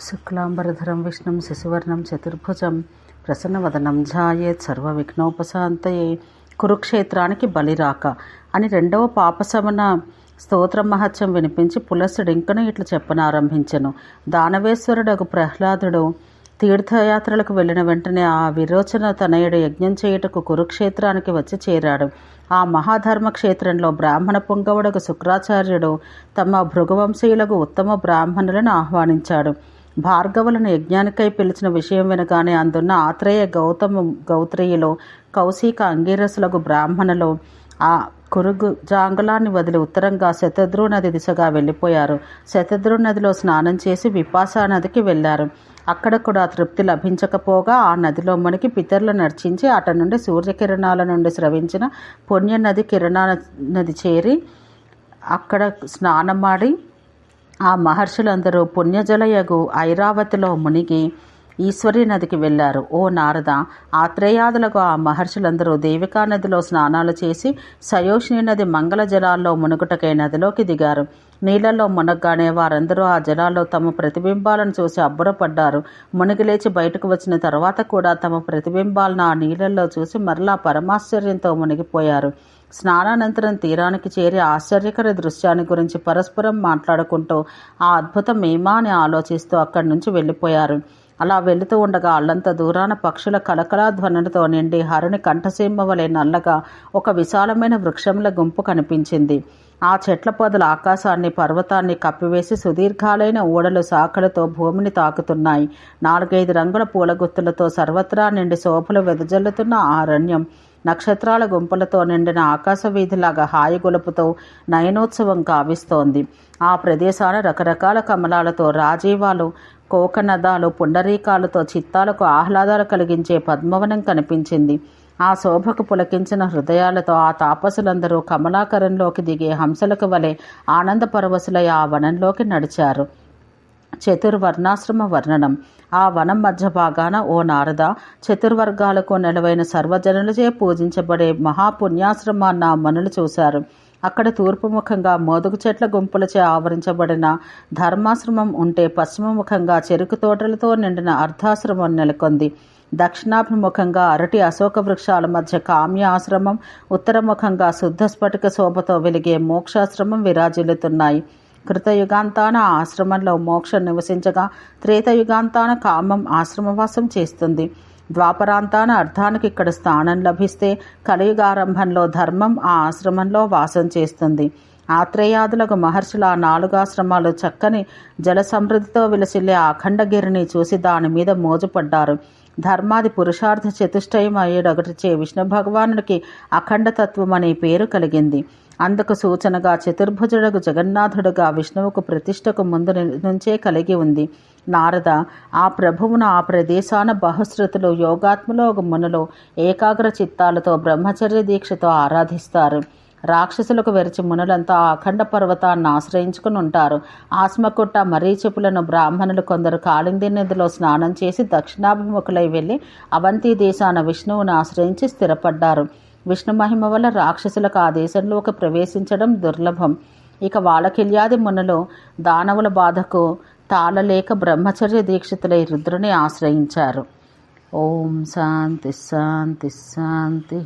శుక్లాంబరధరం విష్ణుం శశివర్ణం చతుర్భుజం ప్రసన్నవదనం ఝాయేత్ సర్వవిఘ్నోపశాంతయే కురుక్షేత్రానికి బలిరాక అని రెండవ పాపశమన స్తోత్ర మహత్యం వినిపించి పులసుడింకను ఇట్లు చెప్పనారంభించెను. దానవేశ్వరుడగు ప్రహ్లాదుడు తీర్థయాత్రలకు వెళ్ళిన వెంటనే ఆ విరోచన తనయుడు యజ్ఞం చేయుటకు కురుక్షేత్రానికి వచ్చి చేరాడు. ఆ మహాధర్మక్షేత్రంలో బ్రాహ్మణ పుంగవుడకు శుక్రాచార్యుడు తమ భృగువంశీయులకు ఉత్తమ బ్రాహ్మణులను ఆహ్వానించాడు. భార్గవులను యజ్ఞానికై పిలిచిన విషయం వినగానే అందున్న ఆత్రేయ గౌతమ గౌత్రేయులు కౌశిక అంగీరసులకు బ్రాహ్మణులు ఆ కురుగు జాంగులాన్ని వదిలి ఉత్తరంగా శతద్రు నది దిశగా వెళ్ళిపోయారు. శతద్రు నదిలో స్నానం చేసి విపాసా నదికి వెళ్ళారు. అక్కడ కూడా తృప్తి లభించకపోగా ఆ నదిలో మనకి పితరులు నర్చించి అట నుండి సూర్యకిరణాల నుండి స్రవించిన పుణ్య నది కిరణాల నది చేరి అక్కడ స్నానమాడి ఆ మహర్షులందరూ పుణ్యజలయగు ఐరావతిలో మునిగి ఈశ్వరి నదికి వెళ్ళారు. ఓ నారద ఆత్రేయాదులకు ఆ మహర్షులందరూ దేవికా నదిలో స్నానాలు చేసి సయోషిని నది మంగళ జలాల్లో మునుగుటకై నదిలోకి దిగారు. నీళ్ళలో మునగ్గానే వారందరూ ఆ జలాల్లో తమ ప్రతిబింబాలను చూసి అబ్బురపడ్డారు. మునిగి లేచి బయటకు వచ్చిన తర్వాత కూడా తమ ప్రతిబింబాలను ఆ నీళ్ళలో చూసి మరలా పరమాశ్చర్యంతో మునిగిపోయారు. స్నానానంతరం తీరానికి చేరి ఆశ్చర్యకర దృశ్యాన్ని గురించి పరస్పరం మాట్లాడుకుంటూ ఆ అద్భుతం ఏమా అని ఆలోచిస్తూ అక్కడి నుంచి వెళ్ళిపోయారు. అలా వెళుతూ ఉండగా అల్లంత దూరాన పక్షుల కలకలాధ్వనులతో నిండి హరుని కంఠసీమ వలె నల్లగా ఒక విశాలమైన వృక్షముల గుంపు కనిపించింది. ఆ చెట్ల పొదల ఆకాశాన్ని పర్వతాన్ని కప్పివేసి సుదీర్ఘాలైన ఊడలు శాఖలతో భూమిని తాకుతున్నాయి. నాలుగైదు రంగుల పూలగుత్తులతో సర్వత్రా నిండి శోభలు వెదజల్లుతున్న ఆ అరణ్యం. నక్షత్రాల గుంపులతో నిండిన ఆకాశ వీధిలాగా హాయి గొలుపుతో నయనోత్సవం కావిస్తోంది ఆ ప్రదేశాన రకరకాల కమలాలతో రాజీవాలు కోకనదాలు పుండరీకాలతో చిత్తాలకు ఆహ్లాదాలు కలిగించే పద్మవనం కనిపించింది. ఆ శోభకు పులకించిన హృదయాలతో ఆ తాపసులందరూ కమలాకరంలోకి దిగే హంసలకు వలె ఆనంద పరవశులై ఆ వనంలోకి నడిచారు. చతుర్వర్ణాశ్రమ వర్ణనం. ఆ వనం మధ్య భాగాన ఓ నారద చతుర్వర్గాలకు నెలవైన సర్వజనులచే పూజించబడే మహాపుణ్యాశ్రమాన్న మనులు చూశారు. అక్కడ తూర్పు ముఖంగా మోదుగు చెట్ల గుంపులచే ఆవరించబడిన ధర్మాశ్రమం ఉంటే పశ్చిమముఖంగా చెరుకు తోటలతో నిండిన అర్ధాశ్రమం నెలకొంది. దక్షిణాభిముఖంగా అరటి అశోక వృక్షాల మధ్య కామ్య ఆశ్రమం ఉత్తరముఖంగా శుద్ధ స్ఫటిక శోభతో వెలిగే మోక్షాశ్రమం విరాజిల్లుతున్నాయి. కృతయుగాంతాన ఆశ్రమంలో మోక్షం నివసించగా త్రేతయుగాంతాన కామం ఆశ్రమవాసం చేస్తుంది. ద్వాపరాంతాన అర్థానికి ఇక్కడ స్థానం లభిస్తే కలియుగారంభంలో ధర్మం ఆ ఆశ్రమంలో వాసం చేస్తుంది. ఆత్రేయాదులకు మహర్షుల ఆ నాలుగు ఆశ్రమాలు చక్కని జల సమృద్ధితో విలసిల్లే అఖండగిరిని చూసి దాని మీద మోజుపడ్డారు. ధర్మాది పురుషార్థ చతుష్టయం అయ్యేడొకటిచే విష్ణు భగవానుడికి అఖండతత్వం అనే పేరు కలిగింది. అందుకు సూచనగా చతుర్భుజుడకు జగన్నాథుడుగా విష్ణువుకు ప్రతిష్టకు ముందు నుంచే కలిగి ఉంది. నారద ఆ ప్రభువును ఆ ప్రదేశాన బహుశ్రుతులు యోగాత్మలో మునులు ఏకాగ్ర చిత్తాలతో బ్రహ్మచర్య దీక్షతో ఆరాధిస్తారు. రాక్షసులకు వెరచి మునులంతా అఖండ పర్వతాన్ని ఆశ్రయించుకుని ఉంటారు. ఆస్మకుట్ట మరీచెపులను బ్రాహ్మణులు కొందరు కాళింది నదిలో స్నానం చేసి దక్షిణాభిముఖులై వెళ్ళి అవంతి దేశాన విష్ణువును ఆశ్రయించి స్థిరపడ్డారు. విష్ణు మహిమ వల్ల రాక్షసులకు ఆ దేశంలోకి ప్రవేశించడం దుర్లభం. ఇక వాళకిల్యాది మునులు దానవుల బాధకు తాళలేక బ్రహ్మచర్య దీక్షితులై రుద్రుని ఆశ్రయించారు. ఓం శాంతి శాంతి శాంతి